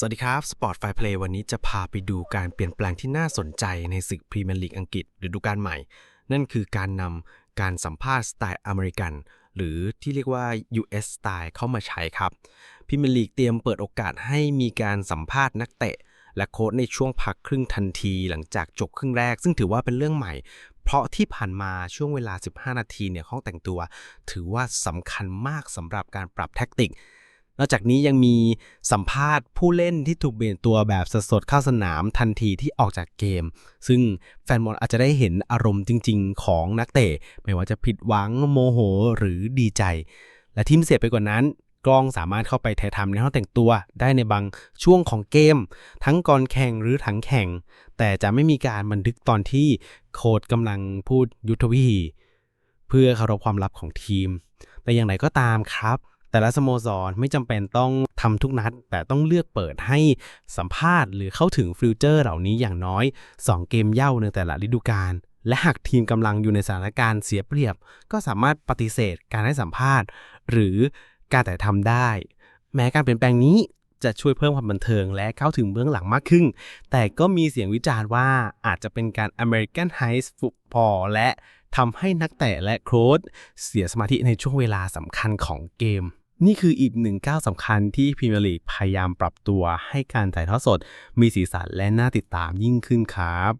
สวัสดีครับ Sport Fire Play วันนี้จะพาไปดูการเปลี่ยนแปลงที่น่าสนใจในศึกพรีเมียร์ลีกอังกฤษฤดูกาลใหม่ นั่นคือการนำการสัมภาษณ์สไตล์อเมริกัน หรือที่เรียกว่า US สไตล์เข้ามาใช้ครับพรีเมียร์ลีกเตรียมเปิดโอกาสให้มีการสัมภาษณ์นักเตะ และโค้ชในช่วงพักครึ่งทันทีหลังจากจบครึ่งแรก ซึ่งถือว่าเป็นเรื่องใหม่ เพราะที่ผ่านมาช่วงเวลา 15 นาทีเนี่ยห้องแต่งตัว ถือว่าสำคัญมากสำหรับการปรับแท็กติก นอกจากนี้ยังมีสัมภาษณ์ผู้เล่นที่ถูกเปลี่ยนตัวแบบสดๆเข้าสนามทันทีที่ออกจากเกม ซึ่งแฟนบอลอาจจะได้เห็นอารมณ์จริง ๆ ของนักเตะไม่ว่าจะผิดหวังโมโหหรือดีใจ และที่พิเศษไปกว่านั้นกล้องสามารถเข้าไปถ่ายทำในห้องแต่งตัวได้ในบางช่วงของเกม ทั้งก่อนแข่งหรือถังแข่ง แต่จะไม่มีการบันทึกตอนที่โค้ชกำลังพูดยุทธวิธี เพื่อเคารพความลับของทีม แต่อย่างไรก็ตามครับ แต่ละสโมสรไม่จำเป็นต้องทำทุกนัด แต่ต้องเลือกเปิดให้สัมภาษณ์ หรือเข้าถึงฟิวเจอร์เหล่านี้อย่างน้อย 2 เกมเย่าในแต่ละฤดูกาลและหากทีมกำลังอยู่ในสถานการณ์เสียเปรียบ ก็สามารถปฏิเสธการให้สัมภาษณ์ หรือการแต่ทำได้ แม้การเปลี่ยนแปลงนี้จะช่วยเพิ่มความบันเทิงและเข้าถึงเบื้องหลังมากขึ้น แต่ก็มีเสียงวิจารณ์ว่าอาจจะเป็นการ American High Football และทำให้นักเตะและโค้ชเสียสมาธิในช่วงเวลาสำคัญของเกม นี่คืออีกหนึ่งก้าวสำคัญที่พรีเมียร์ลีกพยายามปรับตัวให้การถ่ายทอดสด มีสีสันและน่าติดตามยิ่งขึ้นครับ